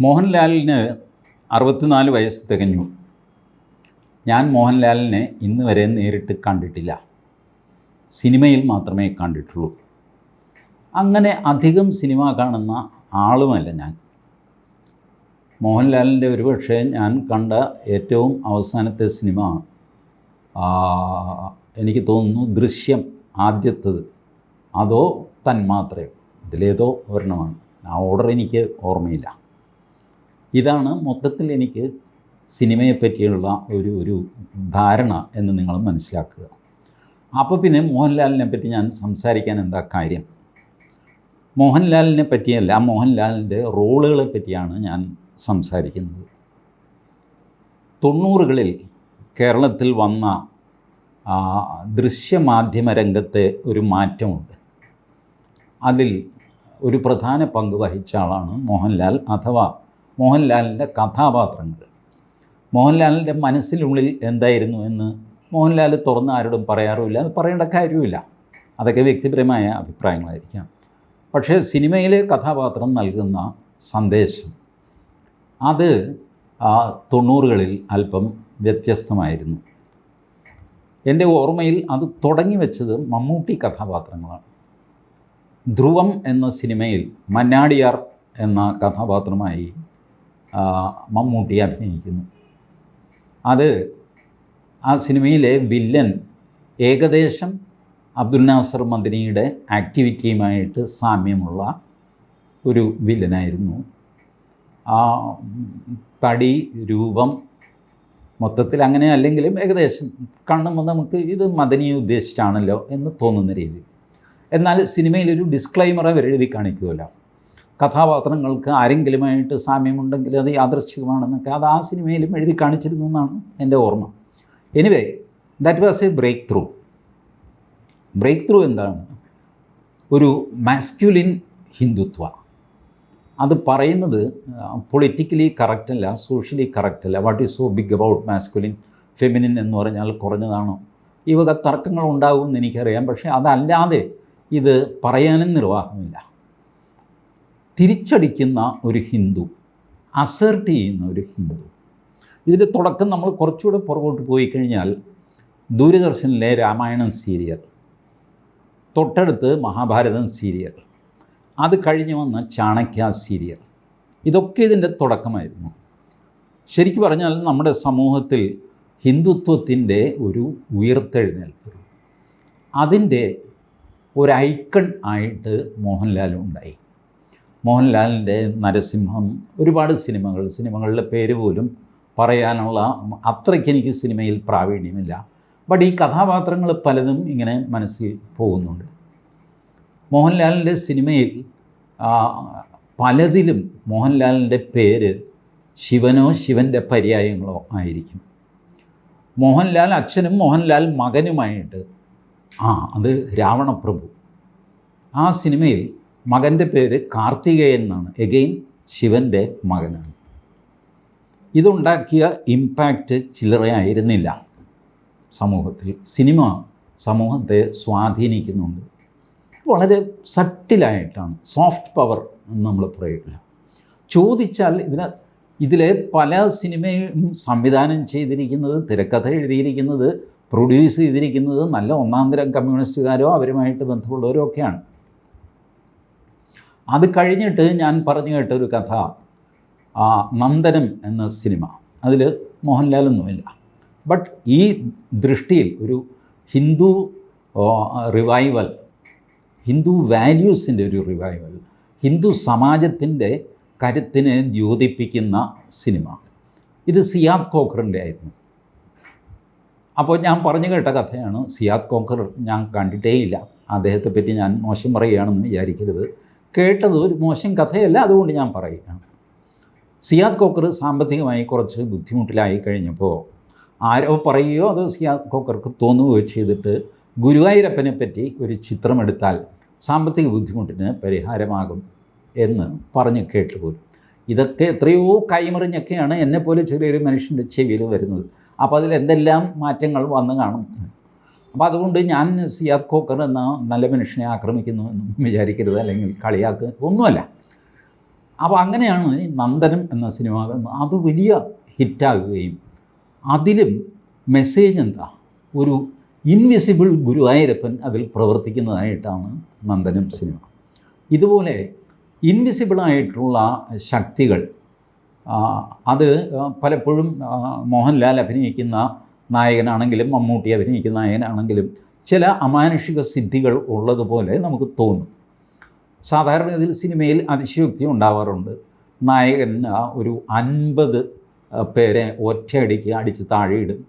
മോഹൻലാലിന് അറുപത്തിനാല് വയസ്സ് തികഞ്ഞു. ഞാൻ മോഹൻലാലിനെ ഇന്ന് വരെ നേരിട്ട് കണ്ടിട്ടില്ല. സിനിമയിൽ മാത്രമേ കണ്ടിട്ടുള്ളൂ. അങ്ങനെ അധികം സിനിമ കാണുന്ന ആളുമല്ല ഞാൻ. മോഹൻലാലിന്റെ ഒരുപക്ഷെ ഞാൻ കണ്ട ഏറ്റവും അവസാനത്തെ സിനിമ എനിക്ക് തോന്നുന്നു ദൃശ്യം ആദ്യത്തത്. അതോ തന്മാത്രയോ? ഇതിലേതോ ഒരെണ്ണമാണ്. ആ ഓർഡർ എനിക്ക് ഓർമ്മയില്ല. ഇതാണ് മൊത്തത്തിൽ എനിക്ക് സിനിമയെ പറ്റിയുള്ള ഒരു ഒരു ധാരണ എന്ന് നിങ്ങൾ മനസ്സിലാക്കുക. അപ്പോൾ പിന്നെ മോഹൻലാലിനെ പറ്റി ഞാൻ സംസാരിക്കാൻ എന്താ കാര്യം? മോഹൻലാലിനെ പറ്റിയല്ല മോഹൻലാലിന്റെ റോളുകളെ പറ്റിയാണ് ഞാൻ സംസാരിക്കുന്നത്. തൊണ്ണൂറുകളിൽ കേരളത്തിൽ വന്ന ദൃശ്യമാധ്യമ രംഗത്തെ ഒരു മാറ്റമുണ്ട്. അതിൽ ഒരു പ്രധാന പങ്ക് വഹിച്ച ആളാണ് മോഹൻലാൽ അഥവാ മോഹൻലാലിന്റെ കഥാപാത്രങ്ങൾ. മോഹൻലാലിന്റെ മനസ്സിനുള്ളിൽ എന്തായിരുന്നു എന്ന് മോഹൻലാൽ തുറന്ന് ആരോടും പറയാറുമില്ല അത് പറയേണ്ട കാര്യമില്ല അതൊക്കെ വ്യക്തിപരമായ അഭിപ്രായങ്ങളായിരിക്കാം. പക്ഷേ സിനിമയിലെ കഥാപാത്രം നൽകുന്ന സന്ദേശം അത് തൊണ്ണൂറുകളിൽ അല്പം വ്യത്യസ്തമായിരുന്നു. എന്റെ ഓർമ്മയിൽ അത് തുടങ്ങി വെച്ചത് മമ്മൂട്ടി കഥാപാത്രങ്ങളാണ്. ധ്രുവം എന്ന സിനിമയിൽ മന്നാടിയാർ എന്ന കഥാപാത്രമായി മമ്മൂട്ടി അഭിനയിക്കുന്നു. അത് ആ സിനിമയിലെ വില്ലൻ ഏകദേശം അബ്ദുൽ നാസർ മദനിയുടെ ആക്ടിവിറ്റിയുമായിട്ട് സാമ്യമുള്ള ഒരു വില്ലനായിരുന്നു. ആ തടി രൂപം മൊത്തത്തിൽ അങ്ങനെ അല്ലെങ്കിലും ഏകദേശം കാണുമ്പോൾ നമുക്ക് ഇത് മദനിയെ ഉദ്ദേശിച്ചാണല്ലോ എന്ന് തോന്നുന്ന രീതി. എന്നാൽ സിനിമയിൽ ഒരു ഡിസ്ക്ലൈമർ അവർ എഴുതി കാണിക്കുമല്ലോ കഥാപാത്രങ്ങൾക്ക് ആരെങ്കിലുമായിട്ട് സാമ്യമുണ്ടെങ്കിൽ അത് യാദൃശ്ചികമാണെന്നൊക്കെ അത് ആ സിനിമയിലും എഴുതി കാണിച്ചിരുന്നു എന്നാണ് എന്റെ ഓർമ്മ. Anyway that was a breakthrough breakthrough എന്താണ്? ഒരു മാസ്ക്യുലിൻ ഹിന്ദുത്വ. അത് പറയുന്നത് പൊളിറ്റിക്കലി കറക്റ്റല്ല socially കറക്റ്റല്ല what is so big about masculine feminine എന്ന് പറഞ്ഞാൽ കുറഞ്ഞതാണോ. ഈ വക തർക്കങ്ങൾ ഉണ്ടാകുമെന്ന് എനിക്കറിയാം. പക്ഷേ അതല്ലാതെ ഇത് പറയാനും നിർവാഹമില്ല. തിരിച്ചടിക്കുന്ന ഒരു ഹിന്ദു അസേർട്ട് ചെയ്യുന്ന ഒരു ഹിന്ദു. ഇതിന്റെ തുടക്കം നമ്മൾ കുറച്ചുകൂടെ പുറകോട്ട് പോയി കഴിഞ്ഞാൽ ദൂരദർശനിലെ രാമായണം സീരിയൽ തൊട്ടടുത്ത് മഹാഭാരതം സീരിയൽ അത് കഴിഞ്ഞ് വന്ന ചാണക്യ സീരിയൽ. ഇതൊക്കെ ഇതിന്റെ തുടക്കമായിരുന്നു. ശരിക്കു പറഞ്ഞാൽ നമ്മുടെ സമൂഹത്തിൽ ഹിന്ദുത്വത്തിന്റെ ഒരു ഉയർത്തെഴുന്നേൽപ്പ് അതിന്റെ ഒരു ഐക്കൺ ആയിട്ട് മോഹൻലാൽ ഉണ്ടായി. മോഹൻലാലിന്റെ നരസിംഹം ഒരുപാട് സിനിമകൾ സിനിമകളുടെ പേര് പോലും പറയാനുള്ള അത്രയ്ക്ക് എനിക്ക് സിനിമയിൽ പ്രാവീണ്യമില്ല. ബട്ട് ഈ കഥാപാത്രങ്ങൾ പലതും ഇങ്ങനെ മനസ്സിൽ പോകുന്നുണ്ട്. മോഹൻലാലിന്റെ സിനിമയിൽ പലതിലും മോഹൻലാലിന്റെ പേര് ശിവനോ ശിവന്റെ പര്യായങ്ങളോ ആയിരിക്കും. മോഹൻലാൽ അച്ഛനും മോഹൻലാൽ മകനുമായിട്ട് ആ അത് രാവണപ്രഭു. ആ സിനിമയിൽ മകന്റെ പേര് കാർത്തികേയൻ എന്നാണ്. എഗെയിൻ ശിവന്റെ മകനാണ്. ഇതുണ്ടാക്കിയ ഇമ്പാക്റ്റ് ചില്ലറയായിരുന്നില്ല സമൂഹത്തിൽ. സിനിമ സമൂഹത്തെ സ്വാധീനിക്കുന്നുണ്ട്. വളരെ സട്ടിലായിട്ടാണ്. സോഫ്റ്റ് പവർ എന്ന് നമ്മൾ പറയില്ല. ചോദിച്ചാൽ ഇതിന് ഇതിലെ പല സിനിമയും സംവിധാനം ചെയ്തിരിക്കുന്നത് തിരക്കഥ എഴുതിയിരിക്കുന്നത് പ്രൊഡ്യൂസ് ചെയ്തിരിക്കുന്നത് നല്ല ഒന്നാം തരം കമ്മ്യൂണിസ്റ്റുകാരോ അവരുമായിട്ട് ബന്ധമുള്ളവരോ ഒക്കെയാണ്. അത് കഴിഞ്ഞിട്ട് ഞാൻ പറഞ്ഞു കേട്ട ഒരു കഥ. ആ, നന്ദനം എന്ന സിനിമ. അതിൽ മോഹൻലാലൊന്നുമില്ല ബട്ട് ഈ ദൃഷ്ടിയിൽ ഒരു ഹിന്ദു റിവൈവൽ ഹിന്ദു വാല്യൂസിന്റെ ഒരു റിവൈവൽ ഹിന്ദു സമാജത്തിന്റെ കരുത്തിനെ ദ്യോതിപ്പിക്കുന്ന സിനിമ. ഇത് സിയാദ് കോക്കറിന്റെ ആയിരുന്നു. അപ്പോൾ ഞാൻ പറഞ്ഞു കേട്ട കഥയാണ് സിയാദ് കോക്കർ ഞാൻ കണ്ടിട്ടേയില്ല. അദ്ദേഹത്തെ പറ്റി ഞാൻ മോശം പറയുകയാണെന്ന് വിചാരിക്കരുത്. കേട്ടത് ഒരു മോശം കഥയല്ല അതുകൊണ്ട് ഞാൻ പറയുകയാണ്. സിയാദ് കോക്കർ സാമ്പത്തികമായി കുറച്ച് ബുദ്ധിമുട്ടിലായി കഴിഞ്ഞപ്പോൾ ആരോ പറയുകയോ അത് സിയാദ് കോക്കർക്ക് തോന്നുകയോ ചെയ്തിട്ട് ഗുരുവായൂരപ്പനെ പറ്റി ഒരു ചിത്രമെടുത്താൽ സാമ്പത്തിക ബുദ്ധിമുട്ടിന് പരിഹാരമാകും എന്ന് പറഞ്ഞ് കേട്ടുപോലും ഇതൊക്കെ എത്രയോ കൈമറിഞ്ഞൊക്കെയാണ് എന്നെപ്പോലെ ചെറിയൊരു മനുഷ്യന്റെ ചെവിയിൽ വരുന്നത്. അപ്പോൾ അതിൽ എന്തെല്ലാം മാറ്റങ്ങൾ വന്നു കാണും? അപ്പോൾ അതുകൊണ്ട് ഞാൻ സിയാദ് ഖോക്കർ എന്ന നല്ല മനുഷ്യനെ ആക്രമിക്കുന്നു എന്നും വിചാരിക്കരുത് അല്ലെങ്കിൽ കളിയാക്കുക ഒന്നുമല്ല. അപ്പോൾ അങ്ങനെയാണ് നന്ദനം എന്ന സിനിമ അത് വലിയ ഹിറ്റാകുകയും അതിലും മെസ്സേജ് എന്താ? ഒരു ഇൻവിസിബിൾ ഗുരുവായൂരപ്പൻ അതിൽ പ്രവർത്തിക്കുന്നതായിട്ടാണ് നന്ദനം സിനിമ. ഇതുപോലെ ഇൻവിസിബിളായിട്ടുള്ള ശക്തികൾ അത് പലപ്പോഴും മോഹൻലാൽ അഭിനയിക്കുന്ന നായകനാണെങ്കിലും മമ്മൂട്ടി അഭിനയിക്കുന്ന നായകനാണെങ്കിലും ചില അമാനുഷിക സിദ്ധികൾ ഉള്ളതുപോലെ നമുക്ക് തോന്നും. സാധാരണ ഇതിൽ സിനിമയിൽ അതിശയോക്തി ഉണ്ടാവാറുണ്ട്. നായകൻ ഒരു അൻപത് പേരെ ഒറ്റയടിക്ക് അടിച്ച് താഴെയിടും.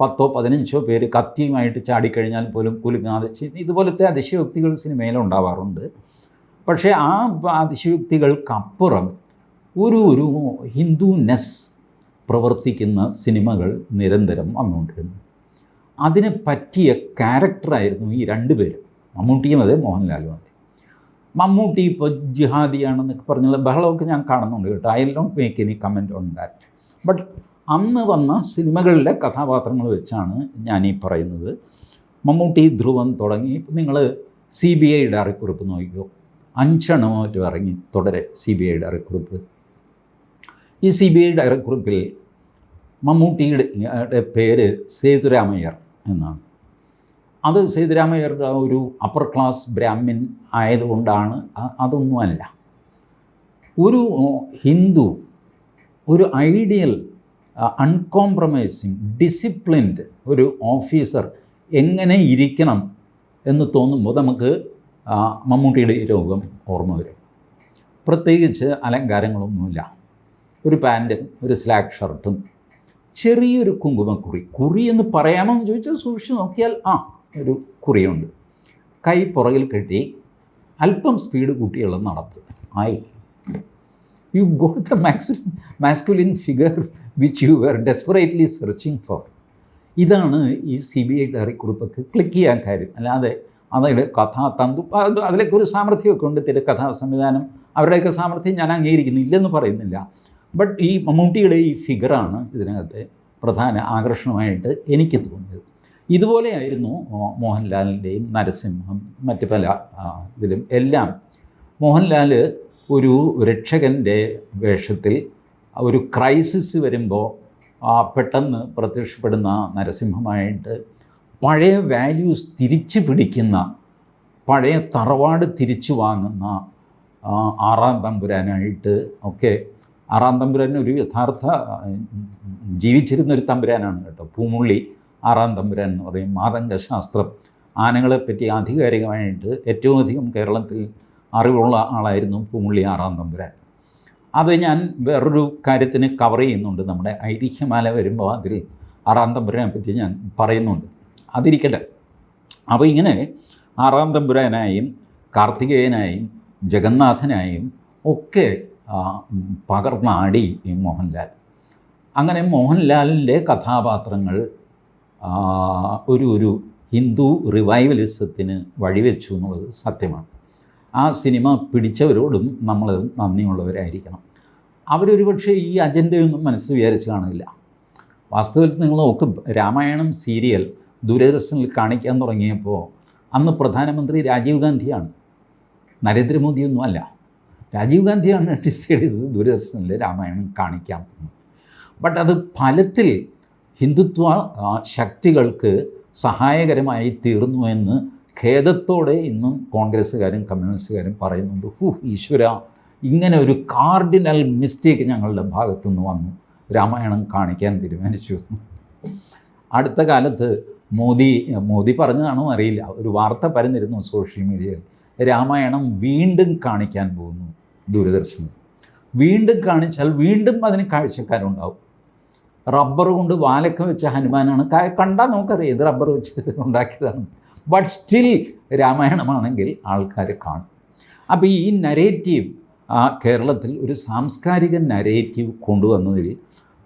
പത്തോ പതിനഞ്ചോ പേര് കത്തിയുമായിട്ട് ചാടിക്കഴിഞ്ഞാൽ പോലും കുലുങ്ങാതെ ഇതുപോലത്തെ അതിശയോക്തികൾ സിനിമയിൽ ഉണ്ടാവാറുണ്ട്. പക്ഷേ ആ അതിശയോക്തികൾക്കപ്പുറം ഒരു ഒരു ഹിന്ദുനെസ് പ്രവർത്തിക്കുന്ന സിനിമകൾ നിരന്തരം വന്നുകൊണ്ടിരുന്നു അതിന് പറ്റിയ ക്യാരക്ടറായിരുന്നു ഈ രണ്ട് പേരും. മമ്മൂട്ടിയും അതെ മോഹൻലാലും അതെ. മമ്മൂട്ടി ഇപ്പോൾ ജിഹാദിയാണെന്നൊക്കെ പറഞ്ഞുള്ള ബഹളമൊക്കെ ഞാൻ കാണുന്നുണ്ട് കേട്ടോ. I don't make any comment on that but അന്ന് വന്ന സിനിമകളിലെ കഥാപാത്രങ്ങൾ വെച്ചാണ് ഞാൻ ഈ പറയുന്നത്. മമ്മൂട്ടി ധ്രുവൻ തുടങ്ങി. നിങ്ങൾ സി ബി ഐ ഡയറിക്കുറിപ്പ് നോക്കിക്കോ. അഞ്ചെണ്ണമോ ഇറങ്ങി തുടരെ സി ബി ഐ ഡയറക്കുറിപ്പ് ഈ സി ബി ഐ ഡയറക്കുറിപ്പിൽ മമ്മൂട്ടിയുടെ പേര് സേതുരാമയ്യർ എന്നാണ്. അത് സേതുരാമയ്യരുടെ ഒരു അപ്പർ ക്ലാസ് ബ്രാഹ്മിൻ ആയതുകൊണ്ടാണ് അതൊന്നുമല്ല. ഒരു ഹിന്ദു ഒരു ഐഡിയൽ അൺകോംപ്രമൈസിങ് ഡിസിപ്ലിൻഡ് ഒരു ഓഫീസർ എങ്ങനെ ഇരിക്കണം എന്ന് തോന്നുമ്പോൾ നമുക്ക് മമ്മൂട്ടിയുടെ രോഗം ഓർമ്മ വരും. പ്രത്യേകിച്ച് അലങ്കാരങ്ങളൊന്നുമില്ല. ഒരു പാന്റും ഒരു സ്ലാക്ക് ഷർട്ടും ചെറിയൊരു കുങ്കുമക്കുറി. കുറി എന്ന് പറയാമോ എന്ന് ചോദിച്ചാൽ സൂക്ഷിച്ച് നോക്കിയാൽ ആ ഒരു കുറിയുണ്ട്. കൈ പുറകിൽ കെട്ടി അല്പം സ്പീഡ് കൂട്ടിയുള്ള നടപ്പ്. ആയി. You go the max masculine figure which you were desperately searching for ഇതാണ് ഈ സി ബി ഐ ഡയറി കുറിപ്പൊക്കെ ക്ലിക്ക് ചെയ്യാൻ കാര്യം. അല്ലാതെ അതായത് കഥാ തന്തു അതിലേക്ക് ഒരു സാമർഥ്യമൊക്കെ ഉണ്ട്. തിരക്കഥാ സംവിധാനം അവരുടെയൊക്കെ സാമർഥ്യം ഞാൻ അംഗീകരിക്കുന്നു ഇല്ലെന്ന് പറയുന്നില്ല. ബട്ട് ഈ മമ്മൂട്ടിയുടെ ഈ ഫിഗറാണ് ഇതിനകത്തെ പ്രധാന ആകർഷണമായിട്ട് എനിക്ക് തോന്നിയത്. ഇതുപോലെയായിരുന്നു മോഹൻലാലിന്റെയും നരസിംഹം മറ്റ് പല ഇതിലും എല്ലാം. മോഹൻലാൽ ഒരു രക്ഷകന്റെ വേഷത്തിൽ ഒരു ക്രൈസിസ് വരുമ്പോൾ പെട്ടെന്ന് പ്രത്യക്ഷപ്പെടുന്ന നരസിംഹമായിട്ട് പഴയ വാല്യൂസ് തിരിച്ചു പിടിക്കുന്ന പഴയ തറവാട് തിരിച്ചു വാങ്ങുന്ന ആറാം തമ്പുരാനായിട്ട് ഒക്കെ ആറാം തമ്പുരാൻ ഒരു യഥാർത്ഥ ജീവിച്ചിരുന്ന ഒരു തമ്പുരാനാണ് കേട്ടോ. പൂമുള്ളി ആറാം തമ്പുരാൻ എന്ന് പറയും. മാതംഗ ശാസ്ത്രം ആനകളെപ്പറ്റി ആധികാരികമായിട്ട് ഏറ്റവും അധികം കേരളത്തിൽ അറിവുള്ള ആളായിരുന്നു പൂമുള്ളി ആറാം തമ്പുരാൻ. അത് ഞാൻ വേറൊരു കാര്യത്തിന് കവർ ചെയ്യുന്നുണ്ട്. നമ്മുടെ ഐതിഹ്യമാല വരുമ്പോൾ അതിൽ ആറാം തമ്പുരാനെ പറ്റി ഞാൻ പറയുന്നുണ്ട്. അതിരിക്കട്ടെ. അപ്പോൾ ഇങ്ങനെ ആറാം തമ്പുരാനായും കാർത്തികേയനായും ജഗന്നാഥനായും ഒക്കെ പകർന്നാടി ഈ മോഹൻലാൽ. അങ്ങനെ മോഹൻലാലിന്റെ കഥാപാത്രങ്ങൾ ഒരു ഒരു ഹിന്ദു റിവൈവലിസത്തിന് വഴിവെച്ചു എന്നുള്ളത് സത്യമാണ്. ആ സിനിമ പിടിച്ചവരോടും നമ്മൾ നന്ദിയുള്ളവരായിരിക്കണം. അവരൊരു പക്ഷേ ഈ അജണ്ടയൊന്നും മനസ്സിൽ വിചാരിച്ച് കാണില്ല വാസ്തവത്തിൽ നിങ്ങൾ നോക്ക് രാമായണം സീരിയൽ ദൂരദർശനിൽ കാണിക്കാൻ തുടങ്ങിയപ്പോൾ അന്ന് പ്രധാനമന്ത്രി രാജീവ് ഗാന്ധിയാണ്. നരേന്ദ്രമോദിയൊന്നും അല്ല രാജീവ് ഗാന്ധിയാണ് ഡിസൈഡ് ചെയ്തത്. ദൂരദർശനിൽ രാമായണം കാണിക്കാം ബട്ട് അത് ഫലത്തിൽ ഹിന്ദുത്വ ശക്തികൾക്ക് സഹായകരമായി തീർന്നു എന്ന് ഖേദത്തോടെ ഇന്നും കോൺഗ്രസ്സുകാരും കമ്മ്യൂണിസ്റ്റുകാരും പറയുന്നുണ്ട്. ഹു ഈശ്വര ഇങ്ങനെ ഒരു കാർഡിനൽ മിസ്റ്റേക്ക് ഞങ്ങളുടെ ഭാഗത്തു നിന്ന് വന്നു. രാമായണം കാണിക്കാൻ തീരുമാനിച്ചു. അടുത്ത കാലത്ത് മോദി മോദി പറഞ്ഞതാണോ അറിയില്ല. ഒരു വാർത്ത പരന്നിരുന്നു സോഷ്യൽ മീഡിയയിൽ. രാമായണം വീണ്ടും കാണിക്കാൻ പോകുന്നു. ദൂരദർശനിൽ വീണ്ടും കാണിച്ചാൽ വീണ്ടും അതിന് കാഴ്ചക്കാരുണ്ടാവും. റബ്ബർ കൊണ്ട് വാലൊക്കെ വെച്ച ഹനുമാനാണ് കണ്ടാൽ നമുക്കറിയാം ഇത് റബ്ബർ വെച്ച് ഉണ്ടാക്കിയതാണ്. ബട്ട് സ്റ്റിൽ രാമായണമാണെങ്കിൽ ആൾക്കാർ കാണും. അപ്പോൾ ഈ നരേറ്റീവ് കേരളത്തിൽ ഒരു സാംസ്കാരിക നരേറ്റീവ് കൊണ്ടുവന്നതിൽ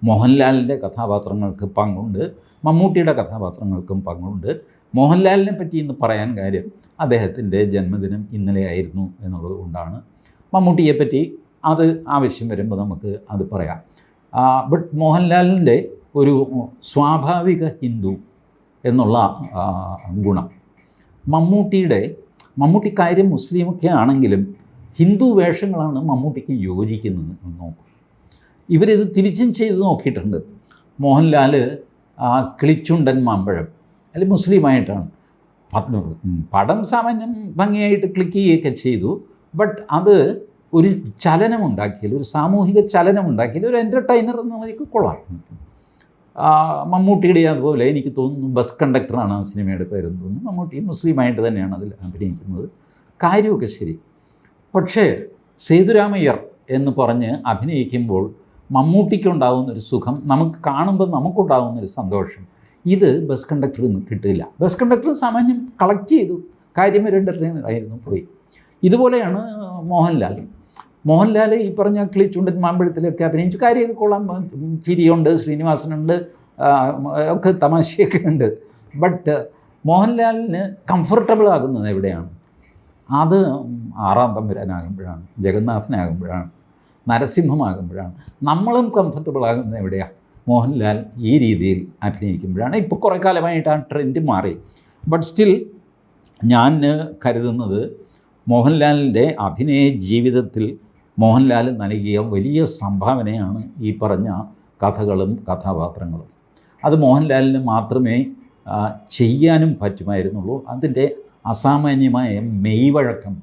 മോഹൻലാലിന്റെ കഥാപാത്രങ്ങൾക്ക് പങ്കുണ്ട് മമ്മൂട്ടിയുടെ കഥാപാത്രങ്ങൾക്കും പങ്കുണ്ട്. മോഹൻലാലിനെ പറ്റി ഇന്ന് പറയാൻ കാര്യം അദ്ദേഹത്തിന്റെ ജന്മദിനം ഇന്നലെ ആയിരുന്നു എന്നുള്ളത് കൊണ്ടാണ്. മമ്മൂട്ടിയെ പറ്റി അത് ആവശ്യം വരുമ്പോൾ നമുക്ക് അത് പറയാം. ബട്ട് മോഹൻലാലിന്റെ ഒരു സ്വാഭാവിക ഹിന്ദു എന്നുള്ള ഗുണം. മമ്മൂട്ടിയുടെ മമ്മൂട്ടി കാര്യം മുസ്ലിമൊക്കെ ആണെങ്കിലും ഹിന്ദു വേഷങ്ങളാണ് മമ്മൂട്ടിക്ക് യോജിക്കുന്നത് നോക്കും. ഇവരിത് തിരിച്ചും ചെയ്ത് നോക്കിയിട്ടുണ്ട്. മോഹൻലാൽ കിളിച്ചുണ്ടൻ മാമ്പഴം അതിൽ മുസ്ലിമായിട്ടാണ്. പടം സാമാന്യം ഭംഗിയായിട്ട് ക്ലിക്ക് ചെയ്യുകയൊക്കെ ചെയ്തു. ബട്ട് അത് ഒരു ചലനമുണ്ടാക്കിയാൽ ഒരു സാമൂഹിക ചലനമുണ്ടാക്കിയാൽ ഒരു എന്റർടൈനർ എന്ന നിലയ്ക്ക് കൊള്ളാം. മമ്മൂട്ടിയുടെ അതുപോലെ എനിക്ക് തോന്നുന്നു ബസ് കണ്ടക്ടറാണ് ആ സിനിമയുടെ പേര് തോന്നുന്നു. മമ്മൂട്ടി മുസ്ലിമായിട്ട് തന്നെയാണ് അതിൽ അഭിനയിക്കുന്നത്. കാര്യമൊക്കെ ശരി. പക്ഷേ സേതുരാമയ്യർ എന്ന് പറഞ്ഞ് അഭിനയിക്കുമ്പോൾ മമ്മൂട്ടിക്കുണ്ടാകുന്ന ഒരു സുഖം നമുക്ക് കാണുമ്പോൾ നമുക്കുണ്ടാകുന്ന ഒരു സന്തോഷം ഇത് ബസ് കണ്ടക്ടറിൽ നിന്ന് കിട്ടില്ല. ബസ് കണ്ടക്ടർ സാമാന്യം കളക്ട് ചെയ്തു. കാര്യം ഒരു പോയി. ഇതുപോലെയാണ് മോഹൻലാൽ. മോഹൻലാൽ ഈ പറഞ്ഞ കിളിച്ചുണ്ടൻ മാമ്പഴത്തിലൊക്കെ അഭിനയിച്ചു. കാര്യമൊക്കെ കൊള്ളാം. ചിരിയുണ്ട് ശ്രീനിവാസനുണ്ട് ഒക്കെ തമാശയൊക്കെ ഉണ്ട്. ബട്ട് മോഹൻലാലിന് കംഫർട്ടബിൾ ആകുന്നത് എവിടെയാണ്? അത് ആറാം തമ്പുരാനാകുമ്പോഴാണ് ജഗന്നാഥനാകുമ്പോഴാണ് നരസിംഹമാകുമ്പോഴാണ്. നമ്മളും കംഫർട്ടബിൾ ആകുന്നത് എവിടെയാണ് മോഹൻലാൽ ഈ രീതിയിൽ അഭിനയിക്കുമ്പോഴാണ്. ഇപ്പോൾ കുറേ കാലമായിട്ട് ആ ട്രെൻഡ് മാറി. ബട്ട് സ്റ്റിൽ ഞാൻ കരുതുന്നത് മോഹൻലാലിന്റെ അഭിനയ ജീവിതത്തിൽ മോഹൻലാൽ നൽകിയ വലിയ സംഭാവനയാണ് ഈ പറഞ്ഞ കഥകളും കഥാപാത്രങ്ങളും. അത് മോഹൻലാലിന് മാത്രമേ ചെയ്യാനും പറ്റുമായിരുന്നുള്ളൂ. അതിന്റെ അസാമാന്യമായ മെയ്വഴക്കം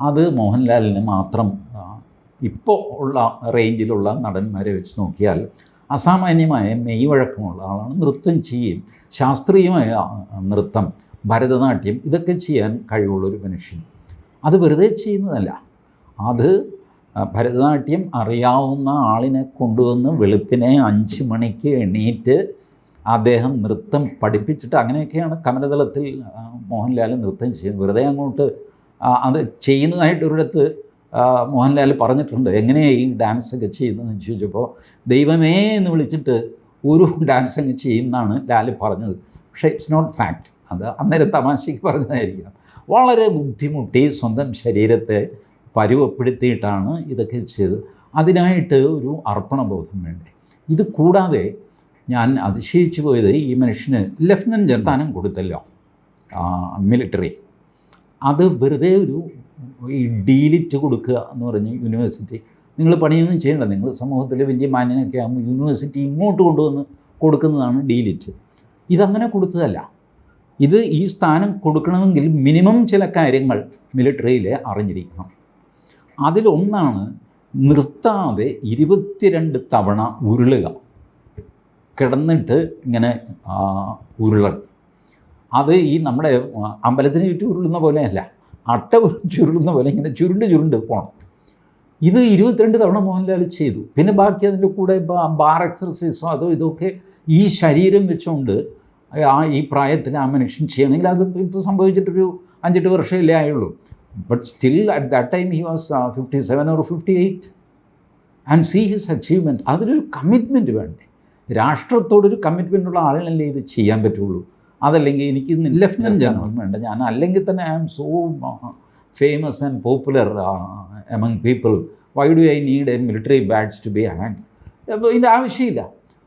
അത് മോഹൻലാലിന് മാത്രം ഇപ്പോൾ ഉള്ള റേഞ്ചിലുള്ള നടന്മാരെ വെച്ച് നോക്കിയാൽ അസാമാന്യമായ മെയ്വഴക്കമുള്ള ആളാണ്. നൃത്തം ചെയ്യും. ശാസ്ത്രീയമായ നൃത്തം ഭരതനാട്യം ഇതൊക്കെ ചെയ്യാൻ കഴിവുള്ളൊരു മനുഷ്യൻ. അത് വെറുതെ ചെയ്യുന്നതല്ല. അത് ഭരതനാട്യം അറിയാവുന്ന ആളിനെ കൊണ്ടുവന്ന് വെളുപ്പിനെ അഞ്ച് മണിക്ക് എണീറ്റ് അദ്ദേഹം നൃത്തം പഠിപ്പിച്ചിട്ട് അങ്ങനെയൊക്കെയാണ് കമലതലത്തിൽ മോഹൻലാൽ നൃത്തം ചെയ്യുന്നത്. വെറുതെ അങ്ങോട്ട് അത് ചെയ്യുന്നതായിട്ട് ഒരിടത്ത് മോഹൻലാൽ പറഞ്ഞിട്ടുണ്ട്. എങ്ങനെയാണ് ഈ ഡാൻസ് ഒക്കെ ചെയ്യുന്നതെന്ന് ചോദിച്ചപ്പോൾ ദൈവമേ എന്ന് വിളിച്ചിട്ട് ഒരു ഡാൻസ് അങ്ങ് ചെയ്യുമെന്നാണ് ലാൽ പറഞ്ഞത്. പക്ഷേ ഇറ്റ്സ് നോട്ട് ഫാക്റ്റ് അത് അന്നേരം തമാശയ്ക്ക് പറഞ്ഞതായിരിക്കാം. വളരെ ബുദ്ധിമുട്ടി സ്വന്തം ശരീരത്തെ പരുവപ്പെടുത്തിയിട്ടാണ് ഇതൊക്കെ ചെയ്തത്. അതിനായിട്ട് ഒരു അർപ്പണബോധം വേണ്ടേ? ഇത് കൂടാതെ ഞാൻ അതിശയിച്ചു പോയത് ഈ മനുഷ്യന് ലഫ്റ്റനന്റ് സ്ഥാനം കൊടുത്തല്ലോ മിലിറ്ററി. അത് വെറുതെ ഒരു ഈ ഡീലിറ്റ് കൊടുക്കുക എന്ന് പറഞ്ഞ് യൂണിവേഴ്സിറ്റി നിങ്ങൾ പണിയൊന്നും ചെയ്യണ്ട നിങ്ങൾ സമൂഹത്തിൽ വലിയ മാന്യനൊക്കെ ആകുമ്പോൾ യൂണിവേഴ്സിറ്റി ഇങ്ങോട്ട് കൊണ്ടുവന്ന് കൊടുക്കുന്നതാണ് ഡീലിറ്റ്. ഇതങ്ങനെ കൊടുത്തതല്ല. ഇത് ഈ സ്ഥാനം കൊടുക്കണമെങ്കിൽ മിനിമം ചില കാര്യങ്ങൾ മിലിറ്ററിയിൽ അറിഞ്ഞിരിക്കണം. അതിലൊന്നാണ് നിർത്താതെ ഇരുപത്തിരണ്ട് തവണ ഉരുളുക. കിടന്നിട്ട് ഇങ്ങനെ ഉരുളൽ. അത് ഈ നമ്മുടെ അമ്പലത്തിന് ചുറ്റും ഉരുളുന്ന പോലെയല്ല. അട്ട ചുരുളുന്ന പോലെ ഇങ്ങനെ ചുരുണ്ട് ചുരുണ്ട് പോകണം ഇത് ഇരുപത്തിരണ്ട് തവണ മോഹൻലാൽ ചെയ്തു. പിന്നെ ബാക്കി അതിന്റെ കൂടെ ബാർ എക്സർസൈസോ അതോ ഇതൊക്കെ ഈ ശരീരം വെച്ചുകൊണ്ട് ആ ഈ പ്രായത്തിൽ ആ മനുഷ്യൻ ചെയ്യണമെങ്കിൽ അത് ഇപ്പോൾ സംഭവിച്ചിട്ടൊരു അഞ്ചെട്ട് വർഷമല്ലേ ആയുള്ളൂ. But still at that time he was fifty seven or fifty eight and see his achievement അതിനൊരു കമ്മിറ്റ്മെന്റ് വേണ്ടേ? രാഷ്ട്രത്തോടൊരു കമ്മിറ്റ്മെന്റ് ഉള്ള ആളിനല്ലേ ഇത് ചെയ്യാൻ പറ്റുള്ളൂ. അതല്ലെങ്കിൽ എനിക്ക് ലെഫ്റ്റനന്റ് ജനറൽ വേണ്ട. ഞാൻ അല്ലെങ്കിൽ തന്നെ I am so famous and popular among people why do I need a military bands to be hang അപ്പോൾ ഇതിന്റെ ആവശ്യമില്ല.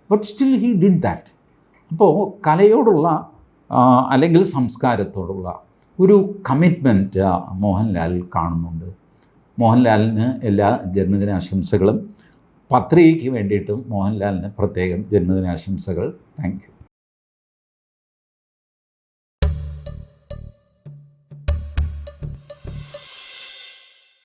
But still he did that അപ്പോൾ കലയോടുള്ള അല്ലെങ്കിൽ സംസ്കാരത്തോടുള്ള ഒരു കമ്മിറ്റ്മെന്റ് മോഹൻലാൽ കാണുന്നുണ്ട്. മോഹൻലാലിന് എല്ലാ ജന്മദിനാശംസകളും പത്രികയ്ക്ക് വേണ്ടിയിട്ടും മോഹൻലാലിന് പ്രത്യേകം ജന്മദിനാശംസകൾ. Thank you